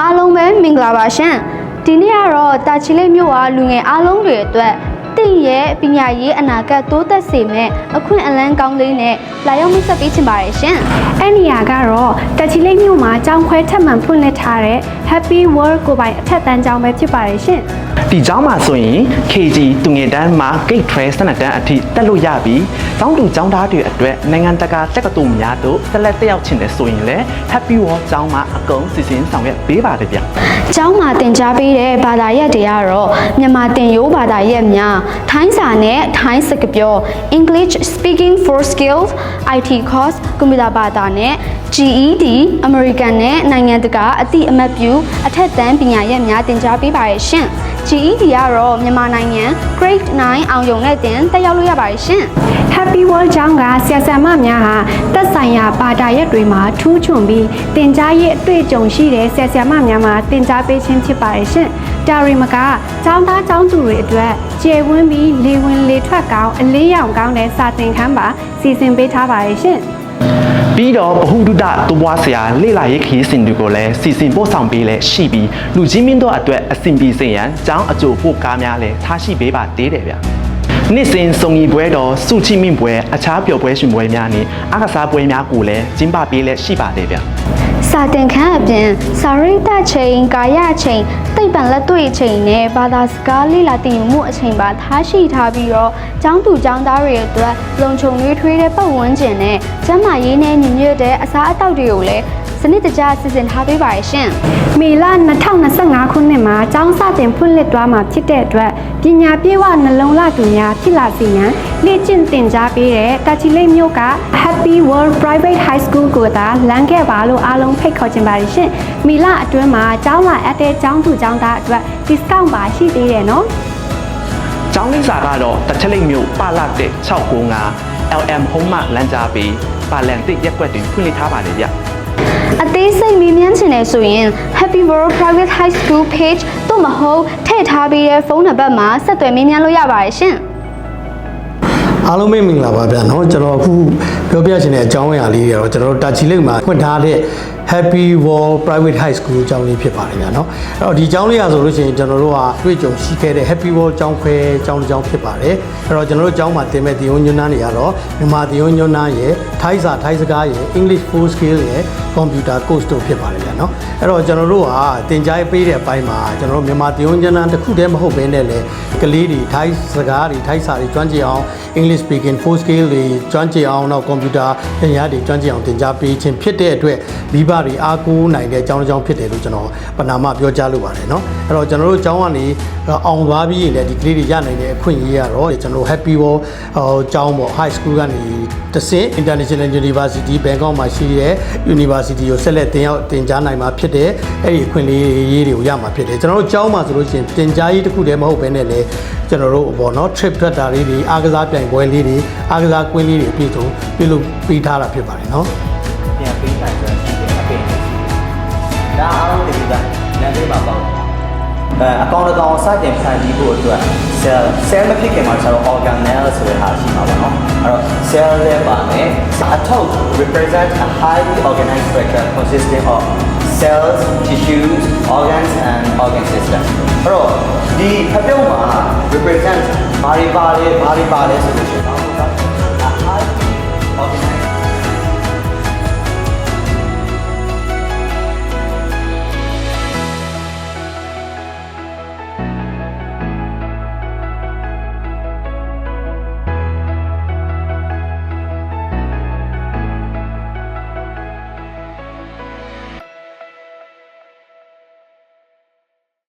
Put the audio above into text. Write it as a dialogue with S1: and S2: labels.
S1: အားလုံးပဲမင်္ဂလာပါရှင်ဒီနေ့ကတော့တာချီလိတ်မြို့အားလူငယ်အားလုံးတွေအတွက် သင်ရဲ့ပညာရေးအနာဂတ်တိုးတက်စေမယ့်အခွင့်အလမ်းကောင်းလေးနဲ့လာရောက်မိတ်ဆက်ပေးချင်ပါတယ်ရှင်။
S2: အဲ့ဒီနေရာကတော့တချီလိမ့်မြို့မှာကျောင်းခွဲထပ်မံဖွင့်လှစ်ထားတဲ့ Happy World ကိုပိုင်အထက်တန်းကျောင်းပဲဖြစ်ပါတယ်ရှင်။
S3: ဒီကျောင်းမှာဆိုရင် KG သူငယ်တန်းမှာ Gate Trace တနတန်းအထိတက်လို့ရပြီးကျောင်းသူကျောင်းသားတွေအတွက်နိုင်ငံတကာတက္ကသိုလ်များတို့ဆက်လက်တက်ရောက်ချင်တယ်ဆိုရင်လည်း Happy World ကျောင်းမှာအကုန်စီစဉ်ဆောင်ရွက်ပေးပါတယ်ဗျ။
S1: ကျောင်းမှာတင် जा ပေးတဲ့ဘာသာရပ်တွေကတော့မြန်မာတင်ရိုးဘာသာရပ်များထိုင်းစာနဲ့ထိုင်းစကားပြော English Speaking for Skills IT course ကွန်ပျူတာဘာသာနဲ့ GED American နဲ့နိုင်ငံတကာအတိအမှတ်ပြုအထက်တန်းပညာရပ်များသင်ကြားပေးပါရရှင် GED ကတော့မြန်မာနိုင်ငံ Grade 9အောင်ရုံနဲ့တင်တက်ရောက်လို့ရပါတယ်ရှင်
S2: Happy World ကျောင်းကဆရာဆရာမများဟာတက်ဆိုင်ရာဘာသာရပ်တွေမှာထူးချွန်ပြီးသင်ကြားရေးအတွေ့အကြုံရှိတဲ့ဆရာဆရာမများမှာသင်ကြားပေးခြင်းဖြစ်ပါတယ်ရှင်ဒါရီမကကျောင်းသားကျောင်းသူတွေအတွက်ကျေဝန်းပြီးလေဝင်လေထွက်ကောင်းအလေးရောင်ကောင်းတဲ့စာသင်ခန်းပါစီစဉ်ပေးထားပါတယ်ရှင်
S3: ပြီးတော့ဗဟုတုတတူပွားဆရာလေ့လာရေးခရီးစဉ်တွေကိုလည်းစီစဉ်ပို့ဆောင်ပေးလဲရှိပြီးလူကြီးမင်းတို့အတွက်အဆင်ပြေစေရန်ကျောင်းအကျိုးပို့ကားများလည်းထားရှိပေးပါသေးတယ်ဗျနေ့စဉ်စုံညီပွဲတော်စုချိမင့်ပွဲအခြားပျော်ပွဲရှင်ပွဲများနဲ့အားကစားပွဲများကိုလည်းကျင်းပပေးလဲရှိပါတယ်ဗျ
S1: စာတင်ခန်းအပြင်စာရိတ္တချိန်ကာယချိန်သိပ္ပံလက်တွေ့ချိန်နဲ့ဘာသာစကားလေ့လာသင်ယူမှုအချိန်ပါထားရှိထားပြီးတော့ကျောင်းသူကျောင်းသားတွေအတွက်လုံခြုံရေးထွေးတဲ့ပတ်ဝန်းကျင်နဲ့ကျန်းမာရေးနဲ့ညီညွတ်တဲ့အစားအသောက်တွေကိုလည်း စနစ်တကျစီစဉ်ထားပေးပါရရှင်
S2: မေလ2025ခုနှစ်မှာကျောင်းစတင်ဖွင့်လှစ်သွားမှာဖြစ်တဲ့အတွက်ပညာပြေဝနှလုံးလှသူများဖြစ်လာစေရန်လေ့ကျင့်သင်ကြားပေးတဲ့တာချီလိတ်မြို့က Happy World Private High School ကိုသာလမ်းခဲ့ပါလို့အားလုံးဖိတ်ခေါ်ချင်ပါတယ်ရှင်။မေလအတွင်းမှာကျောင်းလာအပ်တဲ့ကျောင်းသူကျောင်းသားအတွက် discount ပါရှိသေးတယ်နော်။
S3: ကျောင်းလိပ်စာကတော့တစ်ချက်လိပ်မြို့ပါလာတဲ့695 LM ဟုံးမလမ်းကြားပြီးပါလန်တစ်ရက်ကွက်တွင်ဖွင့်လှစ်ထားပါတယ်ဗျ
S1: အသေးစိတ်မေးမြန်းချင်တယ်ဆိုရင် Happy World Private High School page တို့မဟုတ်ထည့်ထားပေးတဲ့ဖုန်းနံပါတ်မှာဆက်သွယ်မေးမြန်းလို့ရပါတယ်ရှင်
S4: အားလုံးပဲမင်္ဂလာပါဗျာเนาะကျွန်တော်အခုပြောပြချင်တဲ့အကြောင်းအရာလေးတွေကတော့ကျွန်တော်တို့တာချီလိတ်မှာဖွင့်ထားတဲ့ Happy World Private High School အကြောင်းလေးဖြစ်ပါတယ်ဗျာเนาะအဲ့တော့ဒီအကြောင်းလေးရဆိုလို့ရှိရင်ကျွန်တော်တို့ကတွေ့ကြုံရှိခဲ့တဲ့ Happy World ကျောင်းခွဲကျောင်းတစ်ကျောင်းဖြစ်ပါတယ်အဲ့တော့ကျွန်တော်တို့ကျောင်းမှာတင်မဲ့ဒီယုံညွန်းနာတွေကတော့မြန်မာဒီယုံညွန်းနာရဲ့ထိုင်းစာထိုင်းစကားရဲ့ English full skill ရဲ့ Computer course တို့ဖြစ်ပါတယ်ဗျာเนาะအဲ့တော့ကျွန်တော်တို့ကတင်ကြားပေးတဲ့အပိုင်းမှာကျွန်တော်တို့မြန်မာဒီယုံညွန်းနာတစ်ခုတည်းမဟုတ်ဘဲနဲ့လည်းကလေးတွေထိုင်းစကားတွေထိုင်းစာတွေကျွမ်းကျင်အောင် English speaking full skill တွေကျွမ်းကျင်အောင်တော့ computer ပညာတွေကျွမ်းကျင်အောင်သင်ကြားပေးခြင်းဖြစ်တဲ့အတွက်မိဘ တွေအားကိုးနိုင်တဲ့အကြောင်းအကြောင်းဖြစ်တယ်လို့ကျွန်တော်ပဏာမပြောကြားလိုပါတယ်เนาะအဲ့တော့ကျွန်တော်တို့အကြောင်းကနေအောင်သွားပြီးရင်လည်းဒီကလေးတွေရနိုင်တဲ့အခွင့်အရေးကတော့ကျွန်တော် Happy World ဟိုအကြောင်းပေါ့ high school ကနေတဆင့် International University Bangkok မှာရှိတဲ့ University ကိုဆက်လက်တင်ရောက်တင်ကြားနိုင်မှာဖြစ်တယ်အဲ့ဒီအခွင့်အရေးတွေကိုရမှာဖြစ်တယ်ကျွန်တော်တို့အကြောင်းမှာဆိုလို့ရှိရင်တင်ကြားရေးတစ်ခုတည်းမဟုတ်ဘဲနဲ့လည်းကျွန်တော်တို့ပေါ့နော် trip ထွက်တာလေးတွေအားကစားပြိုင်ပွဲလေးတွေအားကစားကွင်းလေးတွေအပြည့်စုံပြုလုပ်ပေးထားတာဖြစ်ပါတယ်နော်
S5: ပြန် အကောင့်အဲအကောင့်တစ်ကောင်စတင်ဖန်တီးဖို့အတွက် cell cell မဖြစ်ခင်မှာကျွန်တော် organelle ဆိုတဲ့ဟာရှိမှာပါနော်အဲ့တော့ cell လည်းပါမယ်အထောက် represent a highly organized structure consisting of cells, tissues, organs and organ system အဲ့တော့ဒီဖပြုတ်မှာ represent ဘာတွေပါလဲဘာတွေပါလဲဆိုလို့ရှိရင်